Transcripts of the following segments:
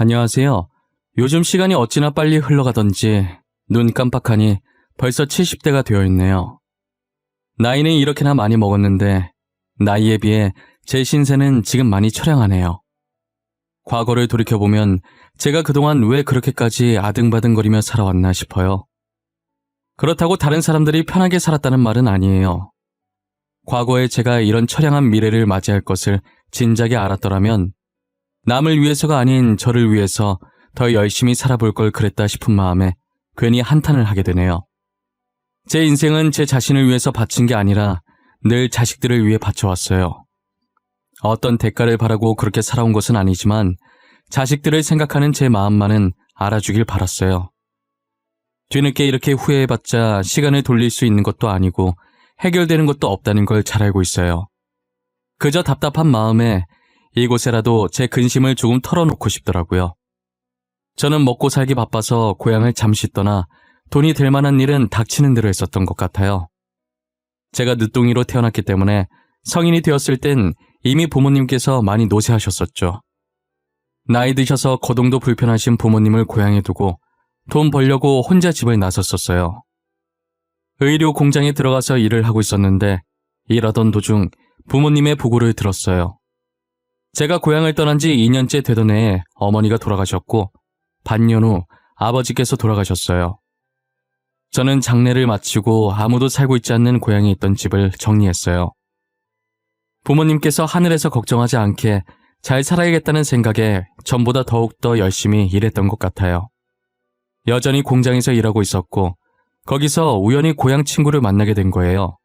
안녕하세요. 요즘 시간이 어찌나 빨리 흘러가던지 눈 깜빡하니 벌써 70대가 되어 있네요. 나이는 이렇게나 많이 먹었는데 나이에 비해 제 신세는 지금 많이 처량하네요. 과거를 돌이켜보면 제가 그동안 왜 그렇게까지 아등바등거리며 살아왔나 싶어요. 그렇다고 다른 사람들이 편하게 살았다는 말은 아니에요. 과거에 제가 이런 처량한 미래를 맞이할 것을 진작에 알았더라면 남을 위해서가 아닌 저를 위해서 더 열심히 살아볼 걸 그랬다 싶은 마음에 괜히 한탄을 하게 되네요. 제 인생은 제 자신을 위해서 바친 게 아니라 늘 자식들을 위해 바쳐왔어요. 어떤 대가를 바라고 그렇게 살아온 것은 아니지만 자식들을 생각하는 제 마음만은 알아주길 바랐어요. 뒤늦게 이렇게 후회해봤자 시간을 돌릴 수 있는 것도 아니고 해결되는 것도 없다는 걸 잘 알고 있어요. 그저 답답한 마음에 이곳에라도 제 근심을 조금 털어놓고 싶더라고요. 저는 먹고 살기 바빠서 고향을 잠시 떠나 돈이 될 만한 일은 닥치는 대로 했었던 것 같아요. 제가 늦둥이로 태어났기 때문에 성인이 되었을 땐 이미 부모님께서 많이 노쇠하셨었죠. 나이 드셔서 거동도 불편하신 부모님을 고향에 두고 돈 벌려고 혼자 집을 나섰었어요. 의료 공장에 들어가서 일을 하고 있었는데 일하던 도중 부모님의 부고를 들었어요. 제가 고향을 떠난 지 2년째 되던 해에 어머니가 돌아가셨고 반년 후 아버지께서 돌아가셨어요. 저는 장례를 마치고 아무도 살고 있지 않는 고향에 있던 집을 정리했어요. 부모님께서 하늘에서 걱정하지 않게 잘 살아야겠다는 생각에 전보다 더욱더 열심히 일했던 것 같아요. 여전히 공장에서 일하고 있었고 거기서 우연히 고향 친구를 만나게 된 거예요.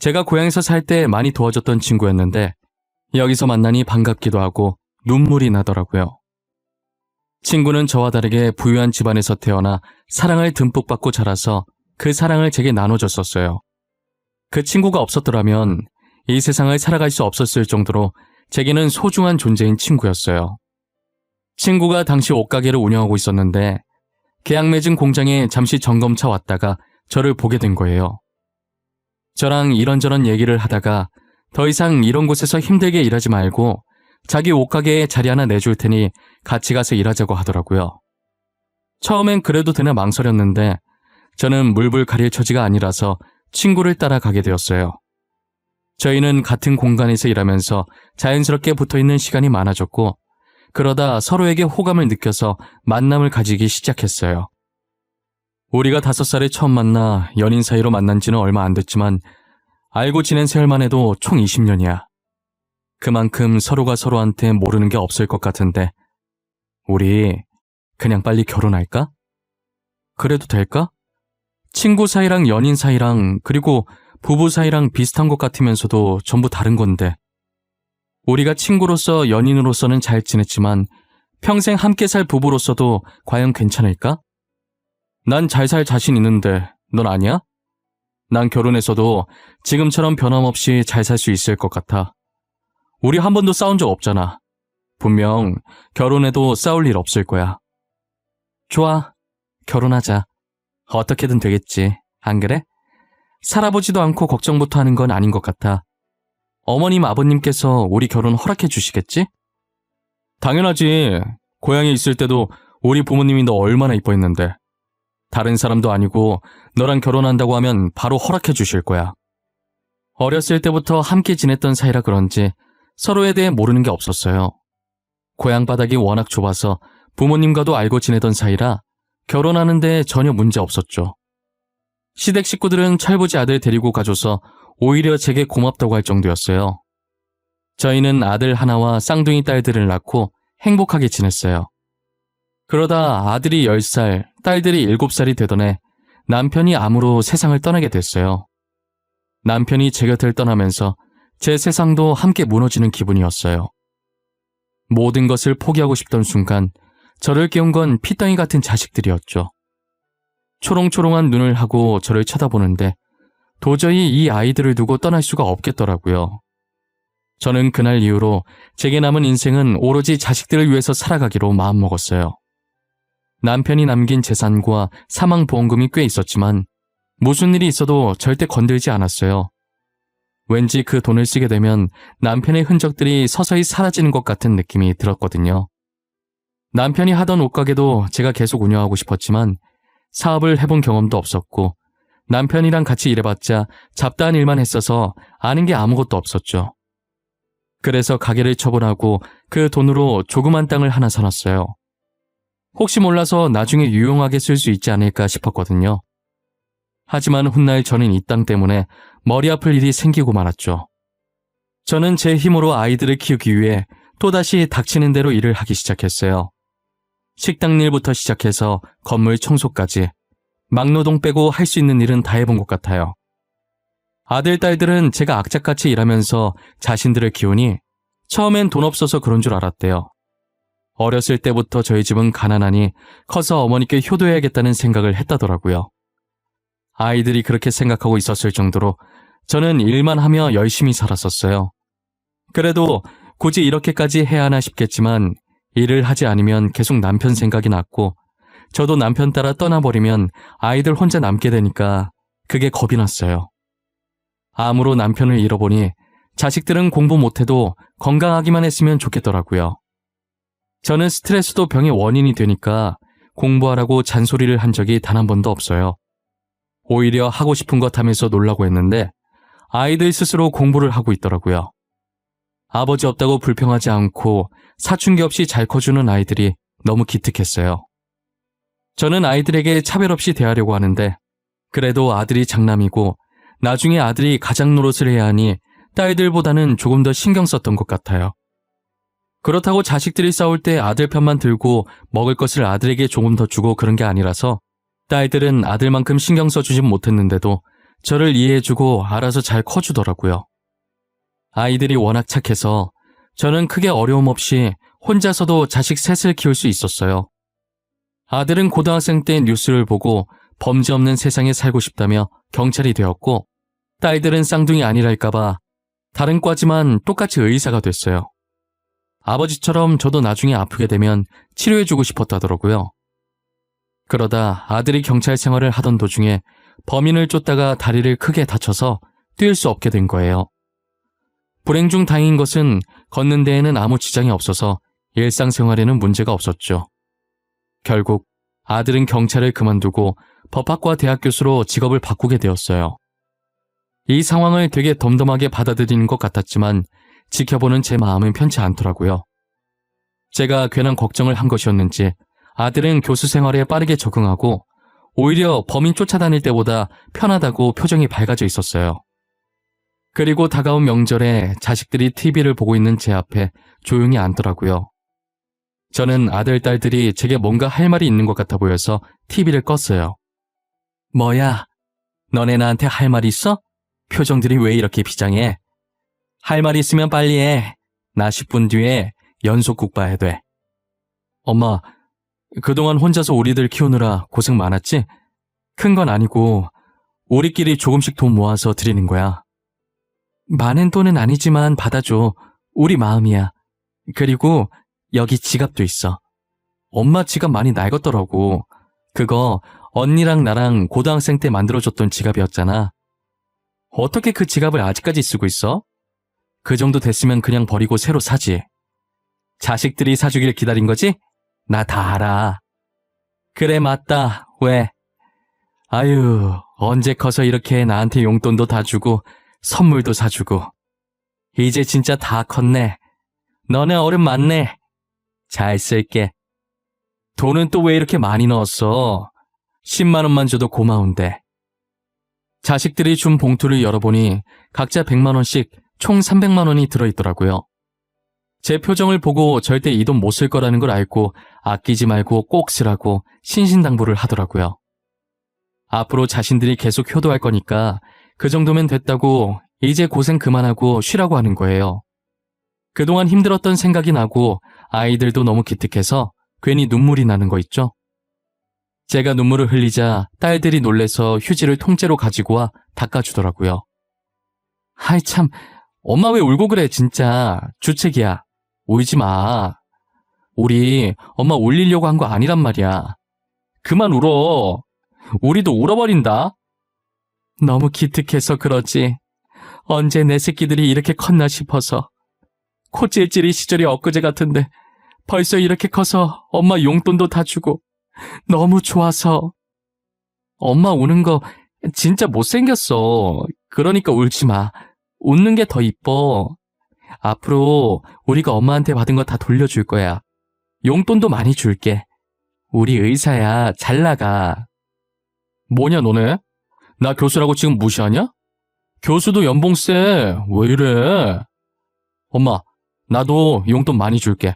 제가 고향에서 살 때 많이 도와줬던 친구였는데 여기서 만나니 반갑기도 하고 눈물이 나더라고요. 친구는 저와 다르게 부유한 집안에서 태어나 사랑을 듬뿍 받고 자라서 그 사랑을 제게 나눠줬었어요. 그 친구가 없었더라면 이 세상을 살아갈 수 없었을 정도로 제게는 소중한 존재인 친구였어요. 친구가 당시 옷가게를 운영하고 있었는데 계약 맺은 공장에 잠시 점검차 왔다가 저를 보게 된 거예요. 저랑 이런저런 얘기를 하다가 더 이상 이런 곳에서 힘들게 일하지 말고 자기 옷가게에 자리 하나 내줄 테니 같이 가서 일하자고 하더라고요. 처음엔 그래도 되나 망설였는데 저는 물불 가릴 처지가 아니라서 친구를 따라가게 되었어요. 저희는 같은 공간에서 일하면서 자연스럽게 붙어 있는 시간이 많아졌고 그러다 서로에게 호감을 느껴서 만남을 가지기 시작했어요. 우리가 다섯 살에 처음 만나 연인 사이로 만난 지는 얼마 안 됐지만 알고 지낸 세월만 해도 총 20년이야. 그만큼 서로가 서로한테 모르는 게 없을 것 같은데 우리 그냥 빨리 결혼할까? 그래도 될까? 친구 사이랑 연인 사이랑 그리고 부부 사이랑 비슷한 것 같으면서도 전부 다른 건데 우리가 친구로서 연인으로서는 잘 지냈지만 평생 함께 살 부부로서도 과연 괜찮을까? 난 잘 살 자신 있는데 넌 아니야? 난 결혼해서도 지금처럼 변함없이 잘 살 수 있을 것 같아. 우리 한 번도 싸운 적 없잖아. 분명 결혼해도 싸울 일 없을 거야. 좋아. 결혼하자. 어떻게든 되겠지. 안 그래? 살아보지도 않고 걱정부터 하는 건 아닌 것 같아. 어머님, 아버님께서 우리 결혼 허락해 주시겠지? 당연하지. 고향에 있을 때도 우리 부모님이 너 얼마나 이뻐했는데. 다른 사람도 아니고 너랑 결혼한다고 하면 바로 허락해 주실 거야. 어렸을 때부터 함께 지냈던 사이라 그런지 서로에 대해 모르는 게 없었어요. 고향 바닥이 워낙 좁아서 부모님과도 알고 지내던 사이라 결혼하는데 전혀 문제 없었죠. 시댁 식구들은 철부지 아들 데리고 가줘서 오히려 제게 고맙다고 할 정도였어요. 저희는 아들 하나와 쌍둥이 딸들을 낳고 행복하게 지냈어요. 그러다 아들이 10살, 딸들이 7살이 되던 해 남편이 암으로 세상을 떠나게 됐어요. 남편이 제 곁을 떠나면서 제 세상도 함께 무너지는 기분이었어요. 모든 것을 포기하고 싶던 순간 저를 깨운 건 피덩이 같은 자식들이었죠. 초롱초롱한 눈을 하고 저를 쳐다보는데 도저히 이 아이들을 두고 떠날 수가 없겠더라고요. 저는 그날 이후로 제게 남은 인생은 오로지 자식들을 위해서 살아가기로 마음먹었어요. 남편이 남긴 재산과 사망보험금이 꽤 있었지만 무슨 일이 있어도 절대 건들지 않았어요. 왠지 그 돈을 쓰게 되면 남편의 흔적들이 서서히 사라지는 것 같은 느낌이 들었거든요. 남편이 하던 옷가게도 제가 계속 운영하고 싶었지만 사업을 해본 경험도 없었고 남편이랑 같이 일해봤자 잡다한 일만 했어서 아는 게 아무것도 없었죠. 그래서 가게를 처분하고 그 돈으로 조그만 땅을 하나 사놨어요. 혹시 몰라서 나중에 유용하게 쓸 수 있지 않을까 싶었거든요. 하지만 훗날 저는 이 땅 때문에 머리 아플 일이 생기고 말았죠. 저는 제 힘으로 아이들을 키우기 위해 또다시 닥치는 대로 일을 하기 시작했어요. 식당 일부터 시작해서 건물 청소까지 막노동 빼고 할 수 있는 일은 다 해본 것 같아요. 아들, 딸들은 제가 악착같이 일하면서 자신들을 키우니 처음엔 돈 없어서 그런 줄 알았대요. 어렸을 때부터 저희 집은 가난하니 커서 어머니께 효도해야겠다는 생각을 했다더라고요. 아이들이 그렇게 생각하고 있었을 정도로 저는 일만 하며 열심히 살았었어요. 그래도 굳이 이렇게까지 해야 하나 싶겠지만 일을 하지 않으면 계속 남편 생각이 났고 저도 남편 따라 떠나버리면 아이들 혼자 남게 되니까 그게 겁이 났어요. 암으로 남편을 잃어보니 자식들은 공부 못해도 건강하기만 했으면 좋겠더라고요. 저는 스트레스도 병의 원인이 되니까 공부하라고 잔소리를 한 적이 단 한 번도 없어요. 오히려 하고 싶은 것 하면서 놀라고 했는데 아이들 스스로 공부를 하고 있더라고요. 아버지 없다고 불평하지 않고 사춘기 없이 잘 커주는 아이들이 너무 기특했어요. 저는 아이들에게 차별 없이 대하려고 하는데 그래도 아들이 장남이고 나중에 아들이 가장 노릇을 해야 하니 딸들보다는 조금 더 신경 썼던 것 같아요. 그렇다고 자식들이 싸울 때 아들 편만 들고 먹을 것을 아들에게 조금 더 주고 그런 게 아니라서 딸들은 아들만큼 신경 써주진 못했는데도 저를 이해해주고 알아서 잘 커주더라고요. 아이들이 워낙 착해서 저는 크게 어려움 없이 혼자서도 자식 셋을 키울 수 있었어요. 아들은 고등학생 때 뉴스를 보고 범죄 없는 세상에 살고 싶다며 경찰이 되었고, 딸들은 쌍둥이 아니랄까봐 다른 과지만 똑같이 의사가 됐어요. 아버지처럼 저도 나중에 아프게 되면 치료해주고 싶었다더라고요. 그러다 아들이 경찰 생활을 하던 도중에 범인을 쫓다가 다리를 크게 다쳐서 뛸 수 없게 된 거예요. 불행 중 다행인 것은 걷는 데에는 아무 지장이 없어서 일상생활에는 문제가 없었죠. 결국 아들은 경찰을 그만두고 법학과 대학 교수로 직업을 바꾸게 되었어요. 이 상황을 되게 덤덤하게 받아들이는 것 같았지만 지켜보는 제 마음은 편치 않더라고요. 제가 괜한 걱정을 한 것이었는지 아들은 교수 생활에 빠르게 적응하고 오히려 범인 쫓아다닐 때보다 편하다고 표정이 밝아져 있었어요. 그리고 다가온 명절에 자식들이 TV를 보고 있는 제 앞에 조용히 앉더라고요. 저는 아들, 딸들이 제게 뭔가 할 말이 있는 것 같아 보여서 TV를 껐어요. 뭐야? 너네 나한테 할 말 있어? 표정들이 왜 이렇게 비장해? 할 말 있으면 빨리 해. 나 10분 뒤에 연속 국 봐야 돼. 엄마, 그동안 혼자서 우리들 키우느라 고생 많았지? 큰 건 아니고 우리끼리 조금씩 돈 모아서 드리는 거야. 많은 돈은 아니지만 받아줘. 우리 마음이야. 그리고 여기 지갑도 있어. 엄마 지갑 많이 낡았더라고. 그거 언니랑 나랑 고등학생 때 만들어줬던 지갑이었잖아. 어떻게 그 지갑을 아직까지 쓰고 있어? 그 정도 됐으면 그냥 버리고 새로 사지. 자식들이 사주길 기다린 거지? 나 다 알아. 그래, 맞다. 왜? 아유, 언제 커서 이렇게 나한테 용돈도 다 주고 선물도 사주고. 이제 진짜 다 컸네. 너네 어른 많네. 잘 쓸게. 돈은 또 왜 이렇게 많이 넣었어? 10만 원만 줘도 고마운데. 자식들이 준 봉투를 열어보니 각자 100만 원씩 총 300만 원이 들어있더라고요. 제 표정을 보고 절대 이 돈 못 쓸 거라는 걸 알고 아끼지 말고 꼭 쓰라고 신신당부를 하더라고요. 앞으로 자신들이 계속 효도할 거니까 그 정도면 됐다고 이제 고생 그만하고 쉬라고 하는 거예요. 그동안 힘들었던 생각이 나고 아이들도 너무 기특해서 괜히 눈물이 나는 거 있죠? 제가 눈물을 흘리자 딸들이 놀래서 휴지를 통째로 가지고 와 닦아주더라고요. 하이 참, 엄마 왜 울고 그래 진짜. 주책이야. 울지 마. 우리 엄마 울리려고 한 거 아니란 말이야. 그만 울어. 우리도 울어버린다. 너무 기특해서 그러지. 언제 내 새끼들이 이렇게 컸나 싶어서. 코찔찔이 시절이 엊그제 같은데 벌써 이렇게 커서 엄마 용돈도 다 주고 너무 좋아서. 엄마 우는 거 진짜 못생겼어. 그러니까 울지 마. 웃는 게 더 이뻐. 앞으로 우리가 엄마한테 받은 거 다 돌려줄 거야. 용돈도 많이 줄게. 우리 의사야. 잘 나가. 뭐냐 너네? 나 교수라고 지금 무시하냐? 교수도 연봉 세. 왜 이래? 엄마, 나도 용돈 많이 줄게.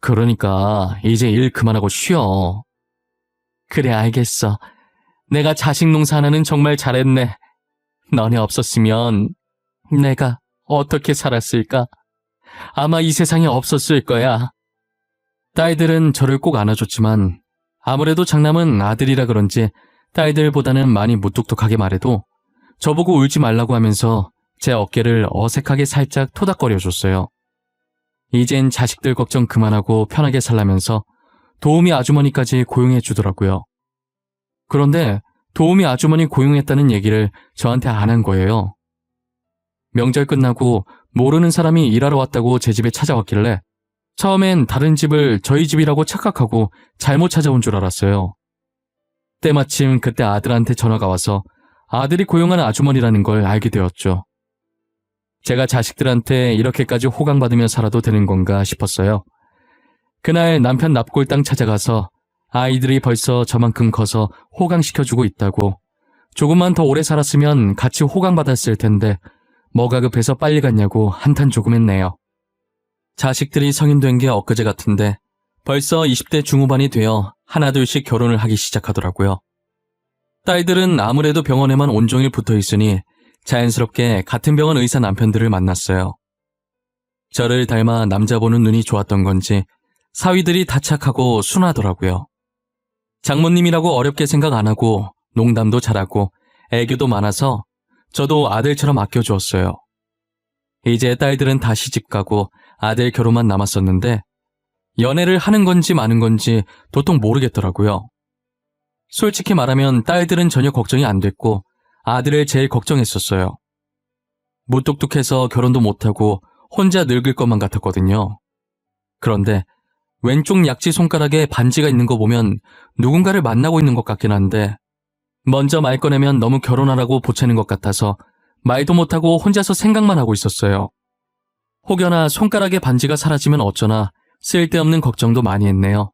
그러니까 이제 일 그만하고 쉬어. 그래 알겠어. 내가 자식 농사 하나는 정말 잘했네. 너네 없었으면 내가 어떻게 살았을까? 아마 이 세상에 없었을 거야. 딸들은 저를 꼭 안아줬지만 아무래도 장남은 아들이라 그런지 딸들보다는 많이 무뚝뚝하게 말해도 저보고 울지 말라고 하면서 제 어깨를 어색하게 살짝 토닥거려줬어요. 이젠 자식들 걱정 그만하고 편하게 살라면서 도우미 아주머니까지 고용해 주더라고요. 그런데 도우미 아주머니 고용했다는 얘기를 저한테 안 한 거예요. 명절 끝나고 모르는 사람이 일하러 왔다고 제 집에 찾아왔길래 처음엔 다른 집을 저희 집이라고 착각하고 잘못 찾아온 줄 알았어요. 때마침 그때 아들한테 전화가 와서 아들이 고용한 아주머니라는 걸 알게 되었죠. 제가 자식들한테 이렇게까지 호강받으며 살아도 되는 건가 싶었어요. 그날 남편 납골당 찾아가서 아이들이 벌써 저만큼 커서 호강시켜주고 있다고 조금만 더 오래 살았으면 같이 호강받았을 텐데 뭐가 급해서 빨리 갔냐고 한탄 조금 했네요. 자식들이 성인 된 게 엊그제 같은데 벌써 20대 중후반이 되어 하나둘씩 결혼을 하기 시작하더라고요. 딸들은 아무래도 병원에만 온종일 붙어 있으니 자연스럽게 같은 병원 의사 남편들을 만났어요. 저를 닮아 남자 보는 눈이 좋았던 건지 사위들이 다 착하고 순하더라고요. 장모님이라고 어렵게 생각 안 하고 농담도 잘하고 애교도 많아서 저도 아들처럼 아껴주었어요. 이제 딸들은 다 시 집 가고 아들 결혼만 남았었는데 연애를 하는 건지 마는 건지 도통 모르겠더라고요. 솔직히 말하면 딸들은 전혀 걱정이 안 됐고 아들을 제일 걱정했었어요. 무뚝뚝해서 결혼도 못하고 혼자 늙을 것만 같았거든요. 그런데 왼쪽 약지 손가락에 반지가 있는 거 보면 누군가를 만나고 있는 것 같긴 한데 먼저 말 꺼내면 너무 결혼하라고 보채는 것 같아서 말도 못하고 혼자서 생각만 하고 있었어요. 혹여나 손가락에 반지가 사라지면 어쩌나 쓸데없는 걱정도 많이 했네요.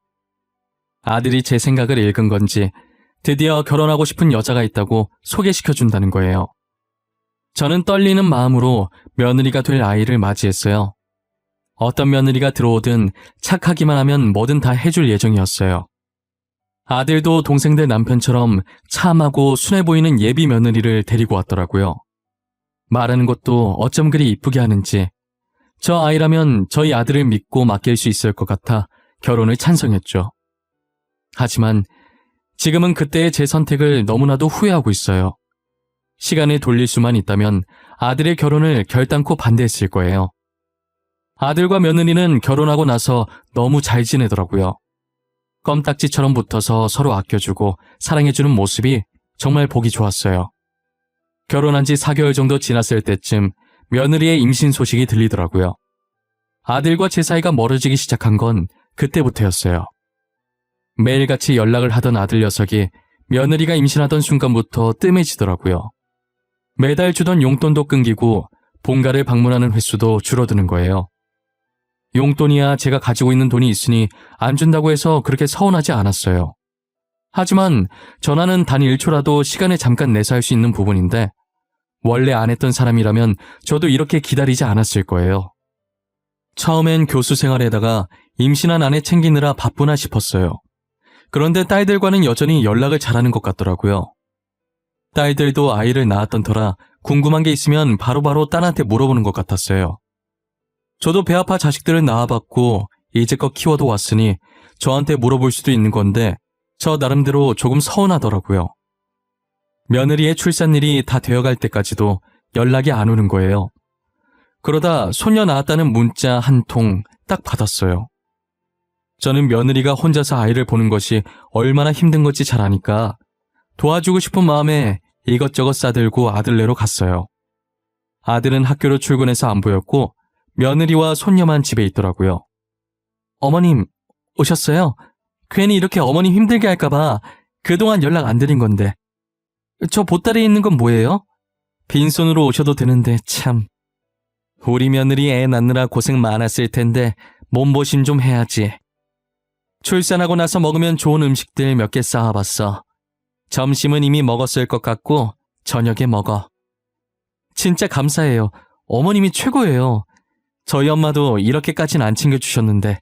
아들이 제 생각을 읽은 건지 드디어 결혼하고 싶은 여자가 있다고 소개시켜 준다는 거예요. 저는 떨리는 마음으로 며느리가 될 아이를 맞이했어요. 어떤 며느리가 들어오든 착하기만 하면 뭐든 다 해줄 예정이었어요. 아들도 동생들 남편처럼 참하고 순해 보이는 예비 며느리를 데리고 왔더라고요. 말하는 것도 어쩜 그리 이쁘게 하는지 저 아이라면 저희 아들을 믿고 맡길 수 있을 것 같아 결혼을 찬성했죠. 하지만 지금은 그때의 제 선택을 너무나도 후회하고 있어요. 시간을 돌릴 수만 있다면 아들의 결혼을 결단코 반대했을 거예요. 아들과 며느리는 결혼하고 나서 너무 잘 지내더라고요. 껌딱지처럼 붙어서 서로 아껴주고 사랑해주는 모습이 정말 보기 좋았어요. 결혼한 지 4개월 정도 지났을 때쯤 며느리의 임신 소식이 들리더라고요. 아들과 제 사이가 멀어지기 시작한 건 그때부터였어요. 매일같이 연락을 하던 아들 녀석이 며느리가 임신하던 순간부터 뜸해지더라고요. 매달 주던 용돈도 끊기고 본가를 방문하는 횟수도 줄어드는 거예요. 용돈이야 제가 가지고 있는 돈이 있으니 안 준다고 해서 그렇게 서운하지 않았어요. 하지만 전화는 단 1초라도 시간을 잠깐 내서 할 수 있는 부분인데 원래 안 했던 사람이라면 저도 이렇게 기다리지 않았을 거예요. 처음엔 교수 생활에다가 임신한 아내 챙기느라 바쁘나 싶었어요. 그런데 딸들과는 여전히 연락을 잘하는 것 같더라고요. 딸들도 아이를 낳았던 터라 궁금한 게 있으면 바로바로 딸한테 물어보는 것 같았어요. 저도 배 아파 자식들을 낳아봤고 이제껏 키워도 왔으니 저한테 물어볼 수도 있는 건데 저 나름대로 조금 서운하더라고요. 며느리의 출산일이 다 되어갈 때까지도 연락이 안 오는 거예요. 그러다 소녀 낳았다는 문자 한 통 딱 받았어요. 저는 며느리가 혼자서 아이를 보는 것이 얼마나 힘든 건지 잘 아니까 도와주고 싶은 마음에 이것저것 싸들고 아들네로 갔어요. 아들은 학교로 출근해서 안 보였고 며느리와 손녀만 집에 있더라고요. 어머님, 오셨어요? 괜히 이렇게 어머님 힘들게 할까봐 그동안 연락 안 드린 건데. 저 보따리에 있는 건 뭐예요? 빈손으로 오셔도 되는데, 참. 우리 며느리 애 낳느라 고생 많았을 텐데, 몸보신 좀 해야지. 출산하고 나서 먹으면 좋은 음식들 몇 개 쌓아봤어. 점심은 이미 먹었을 것 같고, 저녁에 먹어. 진짜 감사해요. 어머님이 최고예요. 저희 엄마도 이렇게까진 안 챙겨주셨는데,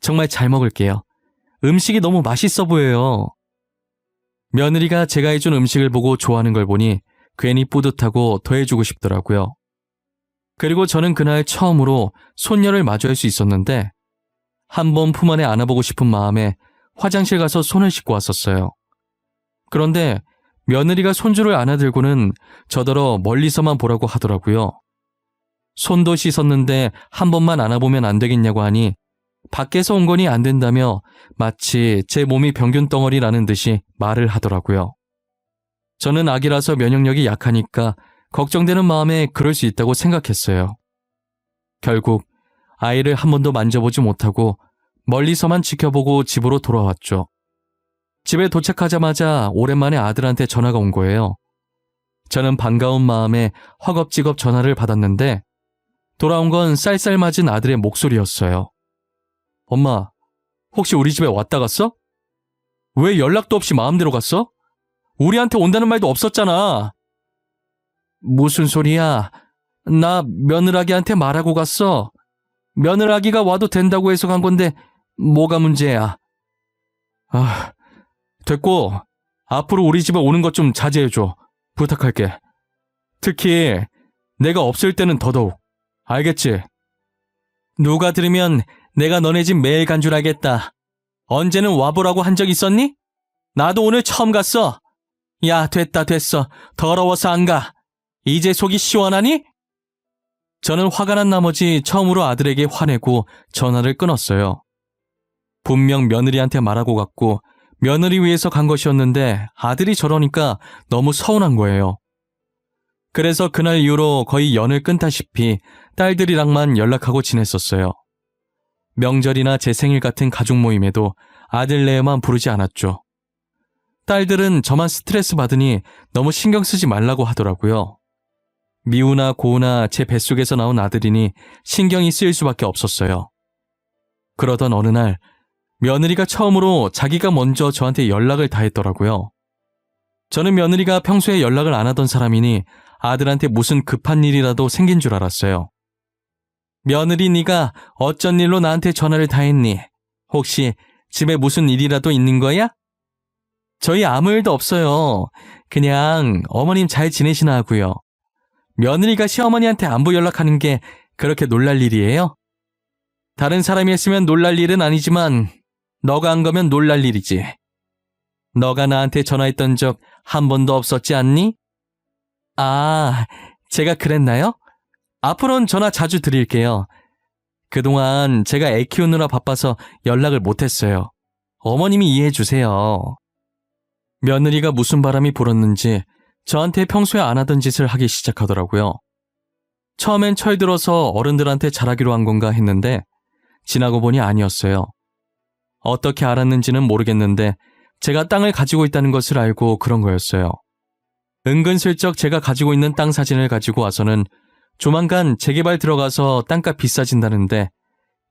정말 잘 먹을게요. 음식이 너무 맛있어 보여요. 며느리가 제가 해준 음식을 보고 좋아하는 걸 보니 괜히 뿌듯하고 더 해주고 싶더라고요. 그리고 저는 그날 처음으로 손녀를 마주할 수 있었는데 한 번 품 안에 안아보고 싶은 마음에 화장실 가서 손을 씻고 왔었어요. 그런데 며느리가 손주를 안아들고는 저더러 멀리서만 보라고 하더라고요. 손도 씻었는데 한 번만 안아보면 안 되겠냐고 하니 밖에서 온 거니 안 된다며 마치 제 몸이 병균 덩어리라는 듯이 말을 하더라고요. 저는 아기라서 면역력이 약하니까 걱정되는 마음에 그럴 수 있다고 생각했어요. 결국 아이를 한 번도 만져보지 못하고 멀리서만 지켜보고 집으로 돌아왔죠. 집에 도착하자마자 오랜만에 아들한테 전화가 온 거예요. 저는 반가운 마음에 허겁지겁 전화를 받았는데 돌아온 건 쌀쌀맞은 아들의 목소리였어요. 엄마, 혹시 우리 집에 왔다 갔어? 왜 연락도 없이 마음대로 갔어? 우리한테 온다는 말도 없었잖아. 무슨 소리야? 나 며느라기한테 말하고 갔어. 며느라기가 와도 된다고 해서 간 건데 뭐가 문제야? 아, 됐고 앞으로 우리 집에 오는 것 좀 자제해줘. 부탁할게. 특히 내가 없을 때는 더더욱. 알겠지? 누가 들으면 내가 너네 집 매일 간 줄 알겠다. 언제는 와보라고 한 적 있었니? 나도 오늘 처음 갔어. 야, 됐다, 됐어. 더러워서 안 가. 이제 속이 시원하니? 저는 화가 난 나머지 처음으로 아들에게 화내고 전화를 끊었어요. 분명 며느리한테 말하고 갔고 며느리 위해서 간 것이었는데 아들이 저러니까 너무 서운한 거예요. 그래서 그날 이후로 거의 연을 끊다시피 딸들이랑만 연락하고 지냈었어요. 명절이나 제 생일 같은 가족 모임에도 아들네만 부르지 않았죠. 딸들은 저만 스트레스 받으니 너무 신경 쓰지 말라고 하더라고요. 미우나 고우나 제 뱃속에서 나온 아들이니 신경이 쓰일 수밖에 없었어요. 그러던 어느 날 며느리가 처음으로 자기가 먼저 저한테 연락을 다 했더라고요. 저는 며느리가 평소에 연락을 안 하던 사람이니 아들한테 무슨 급한 일이라도 생긴 줄 알았어요. 며느리 네가 어쩐 일로 나한테 전화를 다 했니? 혹시 집에 무슨 일이라도 있는 거야? 저희 아무 일도 없어요. 그냥 어머님 잘 지내시나 하고요. 며느리가 시어머니한테 안부 연락하는 게 그렇게 놀랄 일이에요? 다른 사람이 했으면 놀랄 일은 아니지만 너가 한 거면 놀랄 일이지. 너가 나한테 전화했던 적 한 번도 없었지 않니? 아, 제가 그랬나요? 앞으로는 전화 자주 드릴게요. 그동안 제가 애 키우느라 바빠서 연락을 못했어요. 어머님이 이해해 주세요. 며느리가 무슨 바람이 불었는지 저한테 평소에 안 하던 짓을 하기 시작하더라고요. 처음엔 철들어서 어른들한테 잘하기로 한 건가 했는데 지나고 보니 아니었어요. 어떻게 알았는지는 모르겠는데 제가 땅을 가지고 있다는 것을 알고 그런 거였어요. 은근슬쩍 제가 가지고 있는 땅 사진을 가지고 와서는 조만간 재개발 들어가서 땅값 비싸진다는데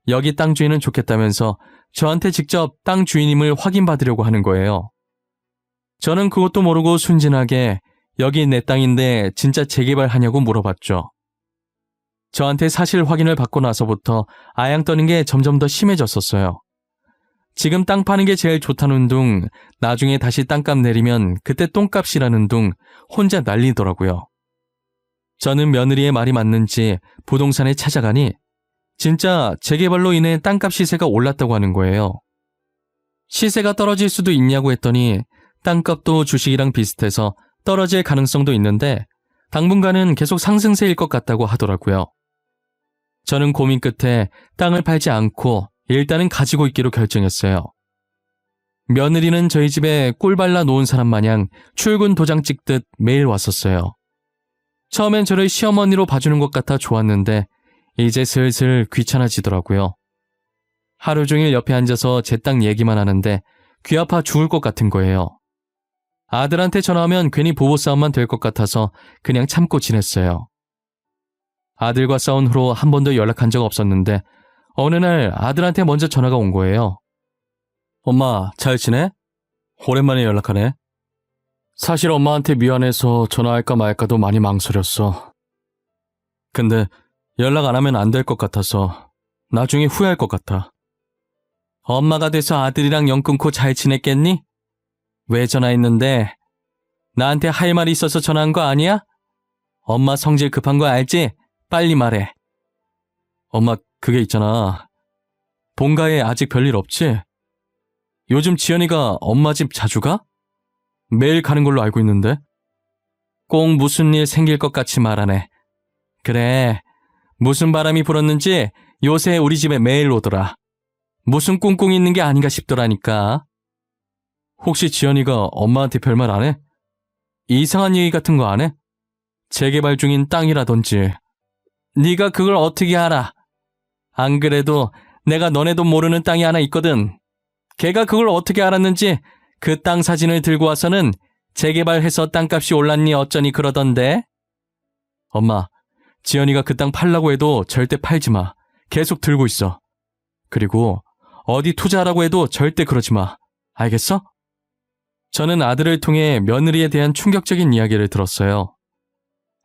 여기 땅 주인은 좋겠다면서 저한테 직접 땅 주인임을 확인받으려고 하는 거예요. 저는 그것도 모르고 순진하게 여기 내 땅인데 진짜 재개발하냐고 물어봤죠. 저한테 사실 확인을 받고 나서부터 아양 떠는 게 점점 더 심해졌었어요. 지금 땅 파는 게 제일 좋다는 둥, 나중에 다시 땅값 내리면 그때 똥값이라는 둥 혼자 난리더라고요. 저는 며느리의 말이 맞는지 부동산에 찾아가니 진짜 재개발로 인해 땅값 시세가 올랐다고 하는 거예요. 시세가 떨어질 수도 있냐고 했더니 땅값도 주식이랑 비슷해서 떨어질 가능성도 있는데 당분간은 계속 상승세일 것 같다고 하더라고요. 저는 고민 끝에 땅을 팔지 않고 일단은 가지고 있기로 결정했어요. 며느리는 저희 집에 꿀 발라 놓은 사람 마냥 출근 도장 찍듯 매일 왔었어요. 처음엔 저를 시어머니로 봐주는 것 같아 좋았는데 이제 슬슬 귀찮아지더라고요. 하루 종일 옆에 앉아서 제 땅 얘기만 하는데 귀 아파 죽을 것 같은 거예요. 아들한테 전화하면 괜히 부부싸움만 될 것 같아서 그냥 참고 지냈어요. 아들과 싸운 후로 한 번도 연락한 적 없었는데 어느 날 아들한테 먼저 전화가 온 거예요. 엄마, 잘 지내? 오랜만에 연락하네. 사실 엄마한테 미안해서 전화할까 말까도 많이 망설였어. 근데 연락 안 하면 안 될 것 같아서 나중에 후회할 것 같아. 엄마가 돼서 아들이랑 연 끊고 잘 지냈겠니? 왜 전화했는데? 나한테 할 말이 있어서 전화한 거 아니야? 엄마 성질 급한 거 알지? 빨리 말해. 엄마, 그게 있잖아. 본가에 아직 별일 없지? 요즘 지연이가 엄마 집 자주 가? 매일 가는 걸로 알고 있는데? 꼭 무슨 일 생길 것 같이 말하네. 그래, 무슨 바람이 불었는지 요새 우리 집에 매일 오더라. 무슨 꿍꿍이 있는 게 아닌가 싶더라니까. 혹시 지연이가 엄마한테 별말 안 해? 이상한 얘기 같은 거 안 해? 재개발 중인 땅이라든지. 네가 그걸 어떻게 알아? 안 그래도 내가 너네도 모르는 땅이 하나 있거든. 걔가 그걸 어떻게 알았는지 그 땅 사진을 들고 와서는 재개발해서 땅값이 올랐니 어쩌니 그러던데. 엄마, 지연이가 그 땅 팔라고 해도 절대 팔지 마. 계속 들고 있어. 그리고 어디 투자하라고 해도 절대 그러지 마. 알겠어? 저는 아들을 통해 며느리에 대한 충격적인 이야기를 들었어요.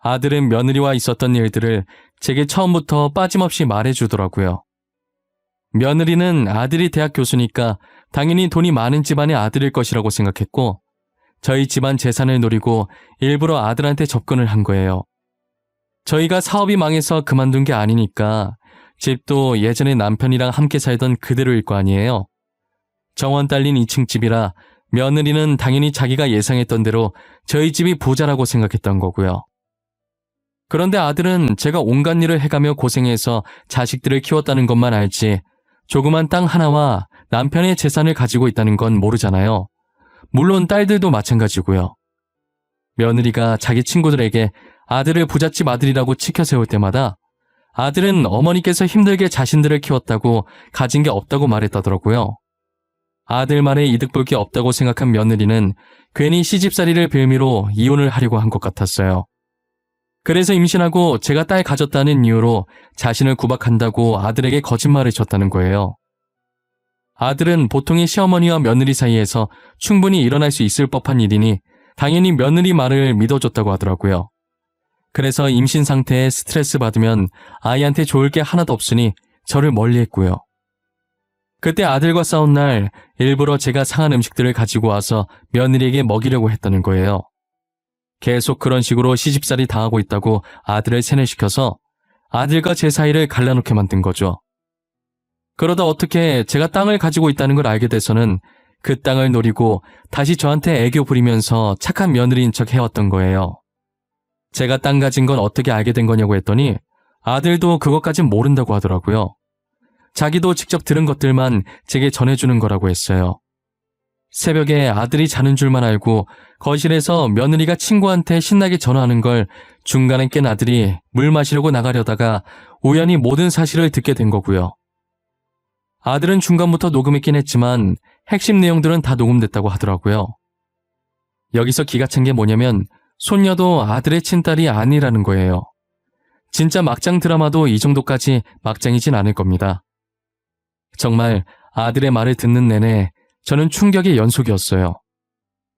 아들은 며느리와 있었던 일들을 제게 처음부터 빠짐없이 말해주더라고요. 며느리는 아들이 대학 교수니까 당연히 돈이 많은 집안의 아들일 것이라고 생각했고, 저희 집안 재산을 노리고 일부러 아들한테 접근을 한 거예요. 저희가 사업이 망해서 그만둔 게 아니니까 집도 예전에 남편이랑 함께 살던 그대로일 거 아니에요. 정원 딸린 2층 집이라 며느리는 당연히 자기가 예상했던 대로 저희 집이 부자라고 생각했던 거고요. 그런데 아들은 제가 온갖 일을 해가며 고생해서 자식들을 키웠다는 것만 알지 조그만 땅 하나와 남편의 재산을 가지고 있다는 건 모르잖아요. 물론 딸들도 마찬가지고요. 며느리가 자기 친구들에게 아들을 부잣집 아들이라고 치켜 세울 때마다 아들은 어머니께서 힘들게 자신들을 키웠다고 가진 게 없다고 말했다더라고요. 아들만의 이득 볼 게 없다고 생각한 며느리는 괜히 시집살이를 빌미로 이혼을 하려고 한 것 같았어요. 그래서 임신하고 제가 딸 가졌다는 이유로 자신을 구박한다고 아들에게 거짓말을 쳤다는 거예요. 아들은 보통의 시어머니와 며느리 사이에서 충분히 일어날 수 있을 법한 일이니 당연히 며느리 말을 믿어줬다고 하더라고요. 그래서 임신 상태에 스트레스 받으면 아이한테 좋을 게 하나도 없으니 저를 멀리 했고요. 그때 아들과 싸운 날 일부러 제가 상한 음식들을 가지고 와서 며느리에게 먹이려고 했다는 거예요. 계속 그런 식으로 시집살이 당하고 있다고 아들을 세뇌시켜서 아들과 제 사이를 갈라놓게 만든 거죠. 그러다 어떻게 제가 땅을 가지고 있다는 걸 알게 돼서는 그 땅을 노리고 다시 저한테 애교 부리면서 착한 며느리인 척 해왔던 거예요. 제가 땅 가진 건 어떻게 알게 된 거냐고 했더니 아들도 그것까진 모른다고 하더라고요. 자기도 직접 들은 것들만 제게 전해주는 거라고 했어요. 새벽에 아들이 자는 줄만 알고 거실에서 며느리가 친구한테 신나게 전화하는 걸 중간에 깬 아들이 물 마시려고 나가려다가 우연히 모든 사실을 듣게 된 거고요. 아들은 중간부터 녹음했긴 했지만 핵심 내용들은 다 녹음됐다고 하더라고요. 여기서 기가 찬 게 뭐냐면 손녀도 아들의 친딸이 아니라는 거예요. 진짜 막장 드라마도 이 정도까지 막장이진 않을 겁니다. 정말 아들의 말을 듣는 내내 저는 충격의 연속이었어요.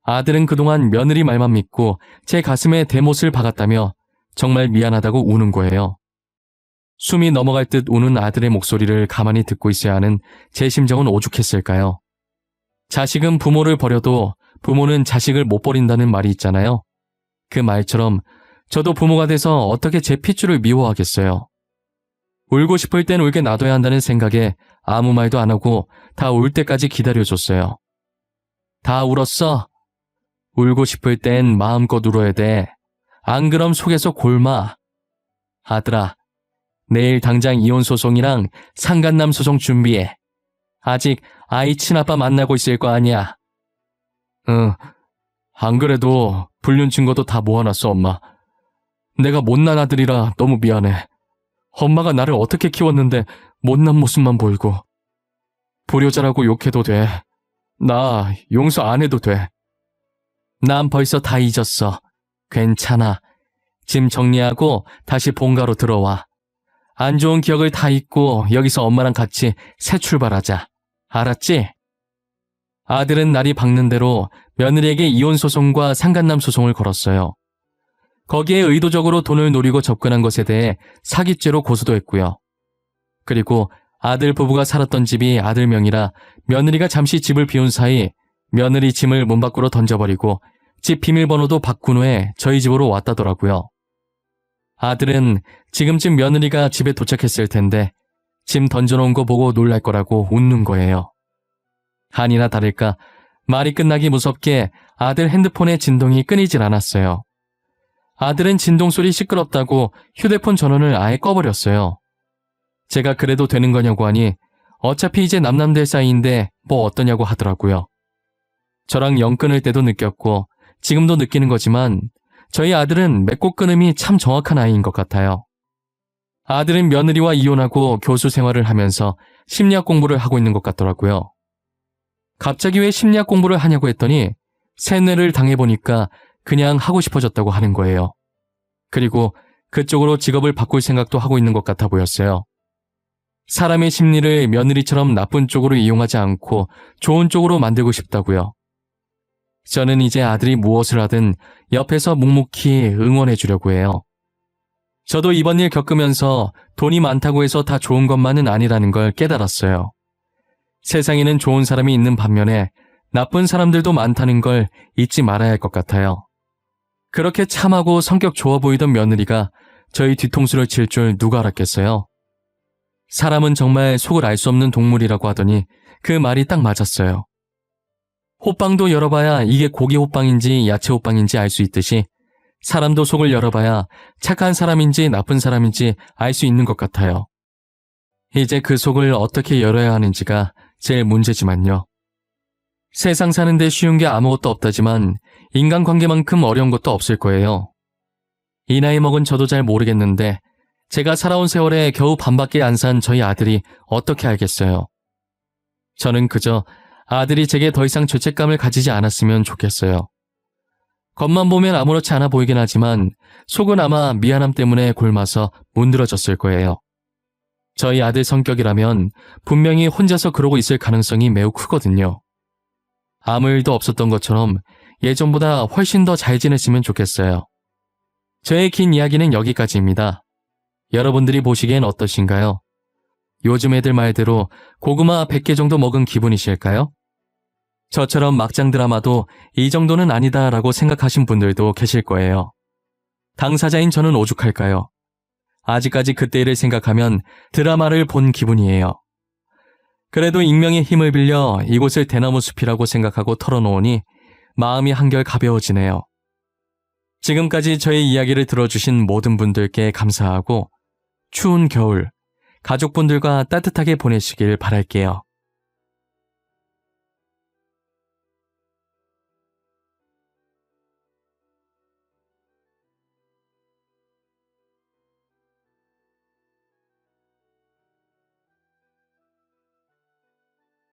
아들은 그동안 며느리 말만 믿고 제 가슴에 대못을 박았다며 정말 미안하다고 우는 거예요. 숨이 넘어갈 듯 우는 아들의 목소리를 가만히 듣고 있어야 하는 제 심정은 오죽했을까요? 자식은 부모를 버려도 부모는 자식을 못 버린다는 말이 있잖아요. 그 말처럼 저도 부모가 돼서 어떻게 제 핏줄을 미워하겠어요. 울고 싶을 땐 울게 놔둬야 한다는 생각에 아무 말도 안 하고 다울 때까지 기다려줬어요. 다 울었어? 울고 싶을 땐 마음껏 울어야 돼. 안 그럼 속에서 골마. 아들아, 내일 당장 이혼 소송이랑 상간남 소송 준비해. 아직 아이 친아빠 만나고 있을 거 아니야. 응, 안 그래도 불륜 증거도 다 모아놨어, 엄마. 내가 못난 아들이라 너무 미안해. 엄마가 나를 어떻게 키웠는데 못난 모습만 보이고. 불효자라고 욕해도 돼. 나 용서 안 해도 돼. 난 벌써 다 잊었어. 괜찮아. 짐 정리하고 다시 본가로 들어와. 안 좋은 기억을 다 잊고 여기서 엄마랑 같이 새 출발하자. 알았지? 아들은 날이 밝는 대로 며느리에게 이혼 소송과 상간남 소송을 걸었어요. 거기에 의도적으로 돈을 노리고 접근한 것에 대해 사기죄로 고소도 했고요. 그리고 아들 부부가 살았던 집이 아들 명이라 며느리가 잠시 집을 비운 사이 며느리 짐을 문 밖으로 던져버리고 집 비밀번호도 바꾼 후에 저희 집으로 왔다더라고요. 아들은 지금쯤 며느리가 집에 도착했을 텐데 짐 던져놓은 거 보고 놀랄 거라고 웃는 거예요. 아니나 다를까 말이 끝나기 무섭게 아들 핸드폰의 진동이 끊이질 않았어요. 아들은 진동 소리 시끄럽다고 휴대폰 전원을 아예 꺼버렸어요. 제가 그래도 되는 거냐고 하니 어차피 이제 남남될 사이인데 뭐 어떠냐고 하더라고요. 저랑 영 끊을 때도 느꼈고 지금도 느끼는 거지만 저희 아들은 맺고 끊음이 참 정확한 아이인 것 같아요. 아들은 며느리와 이혼하고 교수 생활을 하면서 심리학 공부를 하고 있는 것 같더라고요. 갑자기 왜 심리학 공부를 하냐고 했더니 세뇌를 당해보니까 그냥 하고 싶어졌다고 하는 거예요. 그리고 그쪽으로 직업을 바꿀 생각도 하고 있는 것 같아 보였어요. 사람의 심리를 며느리처럼 나쁜 쪽으로 이용하지 않고 좋은 쪽으로 만들고 싶다고요. 저는 이제 아들이 무엇을 하든 옆에서 묵묵히 응원해 주려고 해요. 저도 이번 일 겪으면서 돈이 많다고 해서 다 좋은 것만은 아니라는 걸 깨달았어요. 세상에는 좋은 사람이 있는 반면에 나쁜 사람들도 많다는 걸 잊지 말아야 할 것 같아요. 그렇게 참하고 성격 좋아 보이던 며느리가 저희 뒤통수를 칠 줄 누가 알았겠어요? 사람은 정말 속을 알 수 없는 동물이라고 하더니 그 말이 딱 맞았어요. 호빵도 열어봐야 이게 고기 호빵인지 야채 호빵인지 알 수 있듯이 사람도 속을 열어봐야 착한 사람인지 나쁜 사람인지 알 수 있는 것 같아요. 이제 그 속을 어떻게 열어야 하는지가 제일 문제지만요. 세상 사는데 쉬운 게 아무것도 없다지만 인간관계만큼 어려운 것도 없을 거예요. 이 나이 먹은 저도 잘 모르겠는데 제가 살아온 세월에 겨우 반밖에 안 산 저희 아들이 어떻게 알겠어요. 저는 그저 아들이 제게 더 이상 죄책감을 가지지 않았으면 좋겠어요. 겉만 보면 아무렇지 않아 보이긴 하지만 속은 아마 미안함 때문에 굶어서 문드러졌을 거예요. 저희 아들 성격이라면 분명히 혼자서 그러고 있을 가능성이 매우 크거든요. 아무 일도 없었던 것처럼 예전보다 훨씬 더 잘 지냈으면 좋겠어요. 저의 긴 이야기는 여기까지입니다. 여러분들이 보시기엔 어떠신가요? 요즘 애들 말대로 고구마 100개 정도 먹은 기분이실까요? 저처럼 막장 드라마도 이 정도는 아니다라고 생각하신 분들도 계실 거예요. 당사자인 저는 오죽할까요? 아직까지 그때 일을 생각하면 드라마를 본 기분이에요. 그래도 익명의 힘을 빌려 이곳을 대나무 숲이라고 생각하고 털어놓으니 마음이 한결 가벼워지네요. 지금까지 저의 이야기를 들어주신 모든 분들께 감사하고 추운 겨울 가족분들과 따뜻하게 보내시길 바랄게요.